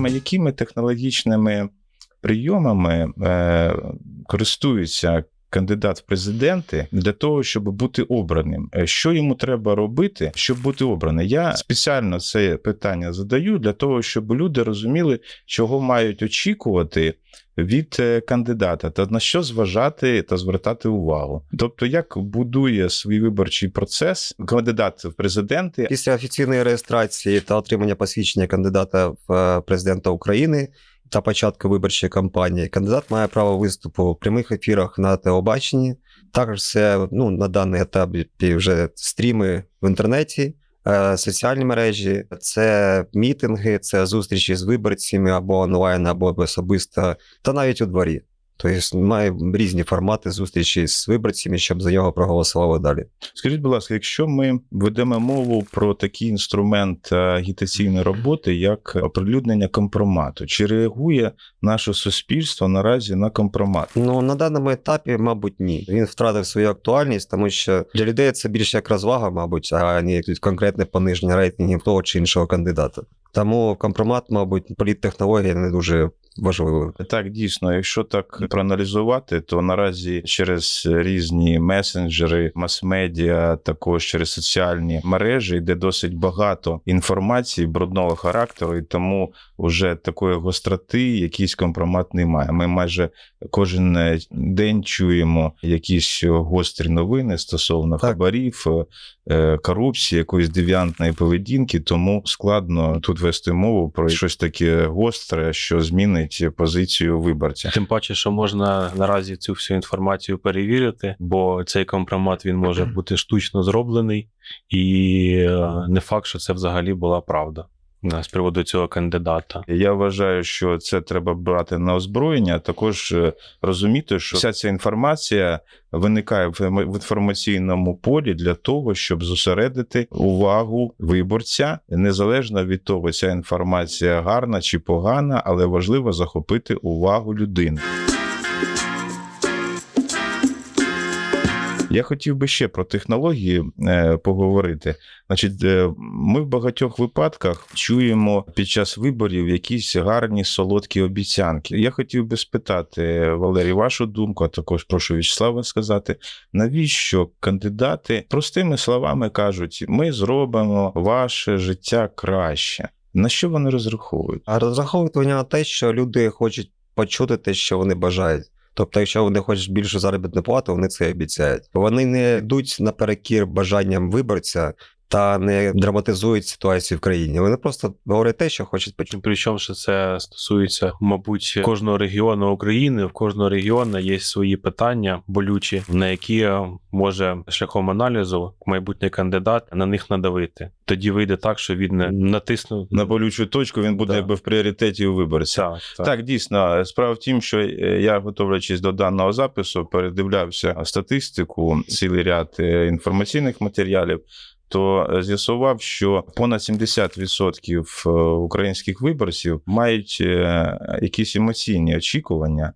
саме якими технологічними прийомами е, користуються кандидат в президенти для того, щоб бути обраним. Е, Що йому треба робити, щоб бути обраним? Я спеціально це питання задаю для того, щоб люди розуміли, чого мають очікувати від е, кандидата та на що зважати та звертати увагу. Тобто, як будує свій виборчий процес кандидат в президенти, Після офіційної реєстрації та отримання посвідчення кандидата в е, президента України та початку виборчої кампанії кандидат має право виступу в прямих ефірах на телебаченні. Також це ну, на даний етап вже стріми в інтернеті, е, соціальні мережі, це мітинги, це зустрічі з виборцями або онлайн, або особисто, та навіть у дворі. Тобто має різні формати зустрічі з виборцями, щоб за нього проголосували далі. Скажіть, будь ласка, якщо ми ведемо мову про такий інструмент е, агітаційної роботи, як оприлюднення компромату, чи реагує наше суспільство наразі на компромат? Ну на даному етапі, мабуть, ні. Він втратив свою актуальність, тому що для людей це більше як розвага, мабуть, а не конкретне пониження рейтингів того чи іншого кандидата. Тому компромат, мабуть, політтехнологія не дуже важливий. Так, дійсно, якщо так проаналізувати, то наразі через різні месенджери, мас-медіа, також через соціальні мережі, йде досить багато інформації брудного характеру, і тому вже такої гостроти якийсь компромат немає. Ми майже кожен е, день чуємо якісь гострі новини стосовно Так. хабарів, е, корупції, якоїсь девіантної поведінки, тому складно тут вести мову про щось таке гостре, що змінить позицію виборця. Тим паче, що можна наразі цю всю інформацію перевірити, бо цей компромат він може бути штучно зроблений, і е, не факт, що це взагалі була правда з приводу цього кандидата. Я вважаю, що це треба брати на озброєння. Також е, розуміти, що вся ця інформація виникає в інформаційному полі для того, щоб зосередити увагу виборця, незалежно від того, ця інформація гарна чи погана, але важливо захопити увагу людини. Я хотів би ще про технології е, поговорити. Значить, е, ми в багатьох випадках чуємо під час виборів якісь гарні солодкі обіцянки. Я хотів би спитати Валерій, вашу думку, а також прошу Вячеслава сказати, навіщо кандидати простими словами кажуть: ми зробимо ваше життя краще. На що вони розраховують? А розраховують вони на те, що люди хочуть почути те, що вони бажають. Тобто, якщо вони хочуть більшу заробітну плату, вони це обіцяють. Вони не йдуть наперекір бажанням виборця та не драматизують ситуацію в країні. Вони просто говорять те, що хочуть почути. Причому що це стосується, мабуть, кожного регіону України. В кожного регіону є свої питання болючі, на які може шляхом аналізу майбутній кандидат на них надавити. Тоді вийде так, що він не натиснув На болючу точку він буде Да. якби в пріоритеті у виборця. Так, так. Так, дійсно, справа в тім, що е, я, готовлячись до даного запису, передивлявся статистику, цілий ряд е, інформаційних матеріалів. То е, з'ясував, що понад 70% е, українських виборців мають е, якісь емоційні очікування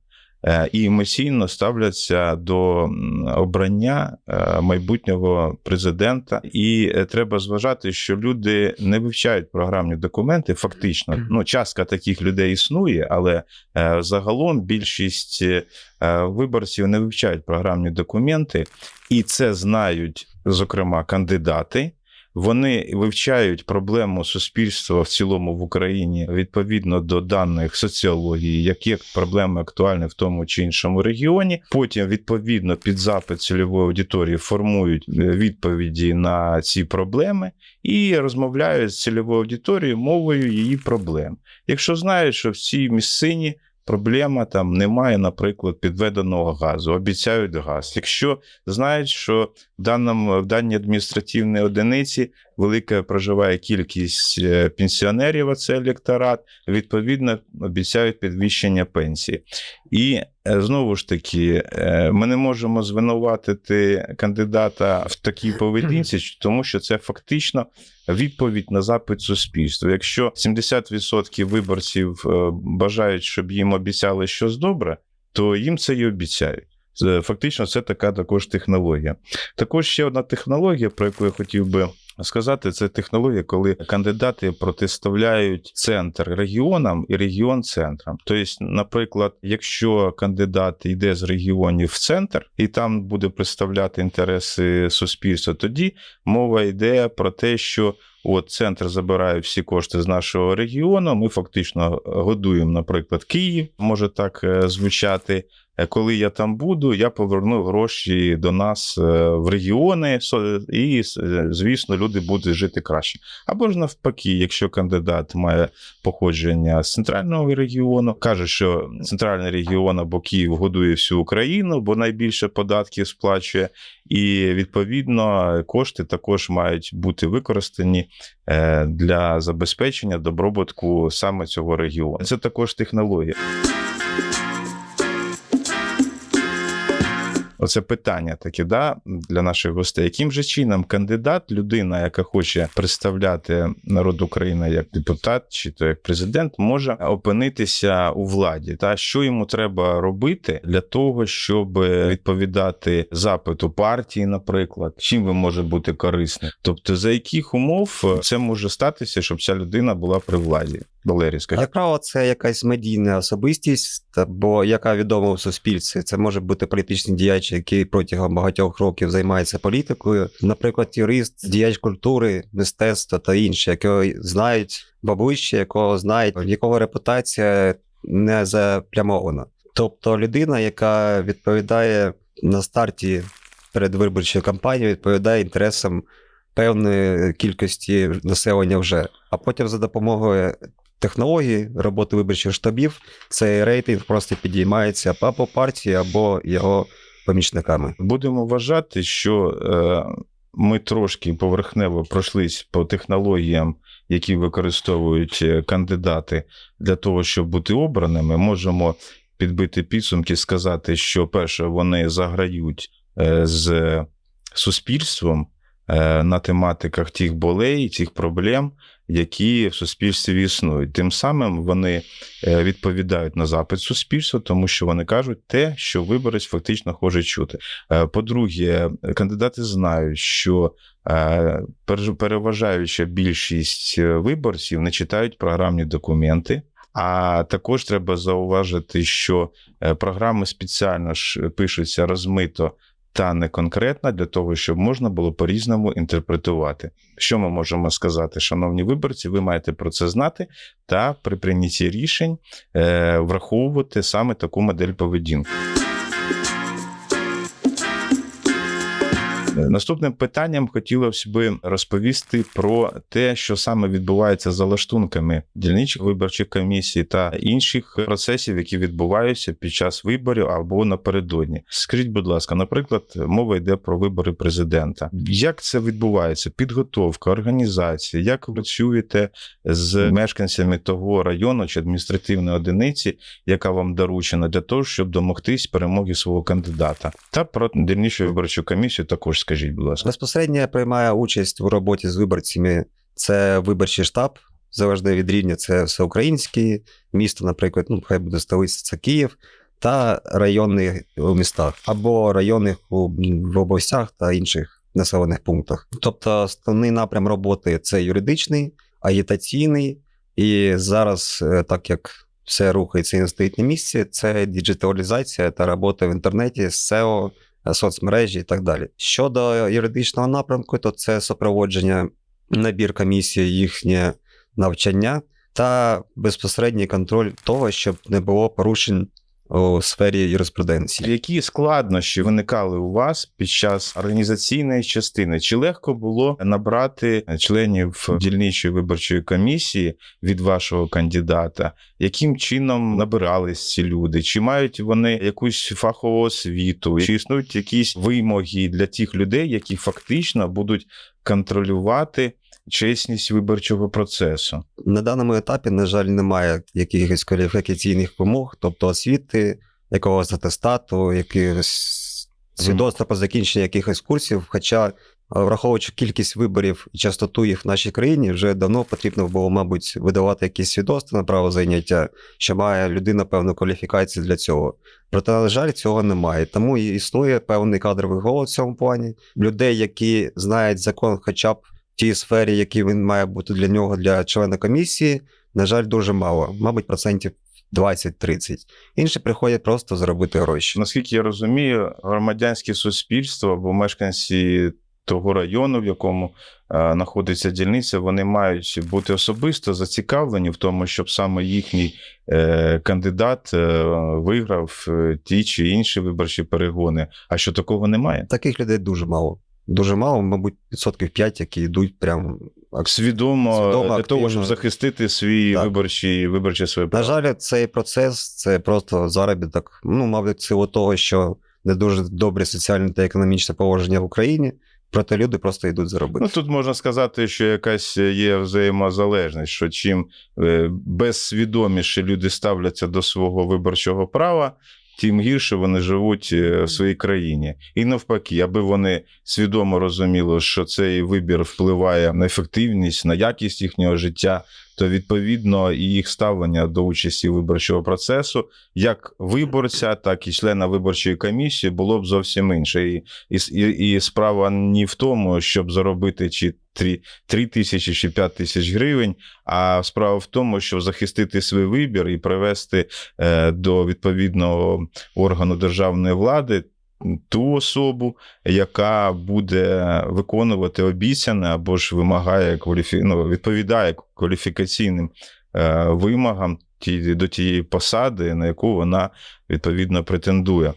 і емоційно ставляться до обрання е, майбутнього президента. І е, треба зважати, що люди не вивчають програмні документи. Фактично, ну частка таких людей існує, але е, загалом більшість е, виборців не вивчають програмні документи, і це знають, зокрема, кандидати. Вони вивчають проблему суспільства в цілому в Україні відповідно до даних соціології, які проблеми актуальні в тому чи іншому регіоні. Потім, відповідно, під запит цільової аудиторії формують е, відповіді на ці проблеми і розмовляють з цільовою аудиторією мовою її проблем. Якщо знають, що в цій місцині проблема там немає, наприклад, підведеного газу, обіцяють газ. Якщо знають, що в даному в даній адміністративній одиниці велика проживає кількість е, пенсіонерів, а це електорат, відповідно обіцяють підвищення пенсії. І е, знову ж таки, е, ми не можемо звинуватити кандидата в такій поведінці, тому що це фактично відповідь на запит суспільства. Якщо 70% виборців бажають, щоб їм обіцяли щось добре, то їм це і обіцяють. Фактично, це така також технологія. Також ще одна технологія, про яку я хотів би сказати, це технологія, коли кандидати протиставляють центр регіонам і регіон центрам. Тобто, наприклад, якщо кандидат йде з регіонів в центр і там буде представляти інтереси суспільства, тоді мова йде про те, що От центр забирає всі кошти з нашого регіону. Ми фактично годуємо, наприклад, Київ, може так е, звучати. Е, Коли я там буду, я поверну гроші до нас е, в регіони, і, е, звісно, люди будуть жити краще. Або ж навпаки, якщо кандидат має походження з центрального регіону, каже, що центральний регіон або Київ годує всю Україну, бо найбільше податків сплачує, і відповідно кошти також мають бути використані е, для забезпечення добробутку саме цього регіону. Це також технологія. Оце питання таке, да, для наших гостей. Яким же чином кандидат, людина, яка хоче представляти народ України як депутат чи то як президент, може опинитися у владі? Та що йому треба робити для того, щоб відповідати запиту партії, наприклад, чим він може бути корисним? Тобто, за яких умов це може статися, щоб ця людина була при владі? Валерій, скажіть. Як це якась медійна особистість, бо яка відома в суспільстві. Це може бути політичний діяч, який протягом багатьох років займається політикою, наприклад, юрист, діяч культури, мистецтва та інші, якого знають обличчя, якого знають, якого репутація не заплямована. Тобто людина, яка відповідає на старті передвиборчої кампанії, відповідає інтересам певної кількості населення вже, а потім за допомогою технології роботи виборчих штабів цей рейтинг просто підіймається або партії, або його помічниками. Будемо вважати, що е, ми трошки поверхнево пройшлись по технологіям, які використовують е, кандидати для того, щоб бути обраними. Можемо підбити підсумки, сказати, що перше вони заграють е, з суспільством на тематиках тих болей, тих проблем, які в суспільстві існують. Тим самим вони е, відповідають на запит суспільства, тому що вони кажуть те, що виборець фактично хоче чути. Е, По-друге, кандидати знають, що е, переважаюча більшість е, виборців не читають програмні документи. А також треба зауважити, що е, програми спеціально ж пишуться розмито та не конкретна для того, щоб можна було по-різному інтерпретувати. Що ми можемо сказати, шановні виборці, ви маєте про це знати та при прийнятті рішень е, враховувати саме таку модель поведінки. Наступним питанням хотілося би розповісти про те, що саме відбувається за лаштунками дільничих виборчих комісій та інших процесів, які відбуваються під час виборів або напередодні. Скажіть, будь ласка, наприклад, мова йде про вибори президента. Як це відбувається? Підготовка, організація, як ви працюєте з мешканцями того району чи адміністративної одиниці, яка вам доручена для того, щоб домогтись перемоги свого кандидата, та про дільничу виборчу комісію також скажіть, будь ласка. Безпосередньо приймає участь у роботі з виборцями. Це виборчий штаб, залежно від рівня, це всеукраїнське місто, наприклад, ну, хай буде столиця, це Київ, та районні у містах, або районних у, в областях та інших населених пунктах. Тобто, основний напрям роботи це юридичний, агітаційний, і зараз, е, так як все рухається і не стоїть на місці, це діджиталізація та робота в інтернеті з SEO, соцмережі і так далі. Щодо юридичного напрямку, то це супроводження набір комісії, їхнє навчання та безпосередній контроль того, щоб не було порушень у сфері юриспруденції. Які складнощі виникали у вас під час організаційної частини? Чи легко було набрати членів дільничої виборчої комісії від вашого кандидата? Яким чином набирались ці люди? Чи мають вони якусь фахову освіту? Чи існують якісь вимоги для тих людей, які фактично будуть контролювати чесність виборчого процесу? На даному етапі, на жаль, немає якихось кваліфікаційних вимог, тобто освіти, якогось атестату, якихось свідоцтва про закінчення якихось курсів. Хоча, е, враховуючи кількість виборів і частоту їх в нашій країні, вже давно потрібно було, мабуть, видавати якісь свідоцтва на право зайняття, що має людина певну кваліфікацію для цього. Проте, на жаль, цього немає. Тому і існує певний кадровий голод в цьому плані. Людей, які знають закон хоча б тій сфері, якій він має бути для нього, для члена комісії, на жаль, дуже мало, мабуть, процентів 20-30. Інші приходять просто заробити гроші. Наскільки я розумію, громадянське суспільство або мешканці того району, в якому е, знаходиться дільниця, вони мають бути особисто зацікавлені в тому, щоб саме їхній е, кандидат е, виграв е, ті чи інші виборчі перегони. А що такого немає? Таких людей дуже мало. Дуже мало, мабуть, відсотків 5, які йдуть прям Свідомо, Свідомо, для того, щоб захистити свій Так. виборчий виборче своє На жаль, цей процес це просто заробіток. Ну, мабуть, силу того, що не дуже добре соціальне та економічне положення в Україні, проте люди просто йдуть заробити. Ну тут можна сказати, що якась є взаємозалежність, що чим е, безсвідоміше люди ставляться до свого виборчого права, тим гірше вони живуть е, в своїй країні. І навпаки, аби вони свідомо розуміли, що цей вибір впливає на ефективність, на якість їхнього життя, то відповідно і їх ставлення до участі виборчого процесу, як виборця, так і члена виборчої комісії, було б зовсім інше. І, і, і, справа не в тому, щоб заробити чи 3, 3 тисячі чи 5 тисяч гривень, а справа в тому, щоб захистити свій вибір і привести е, до відповідного органу державної влади. Ту особу, яка буде виконувати обіцяне або ж вимагає кваліфі... ну, відповідає кваліфікаційним е, вимогам ті... до тієї посади, на яку вона відповідно претендує.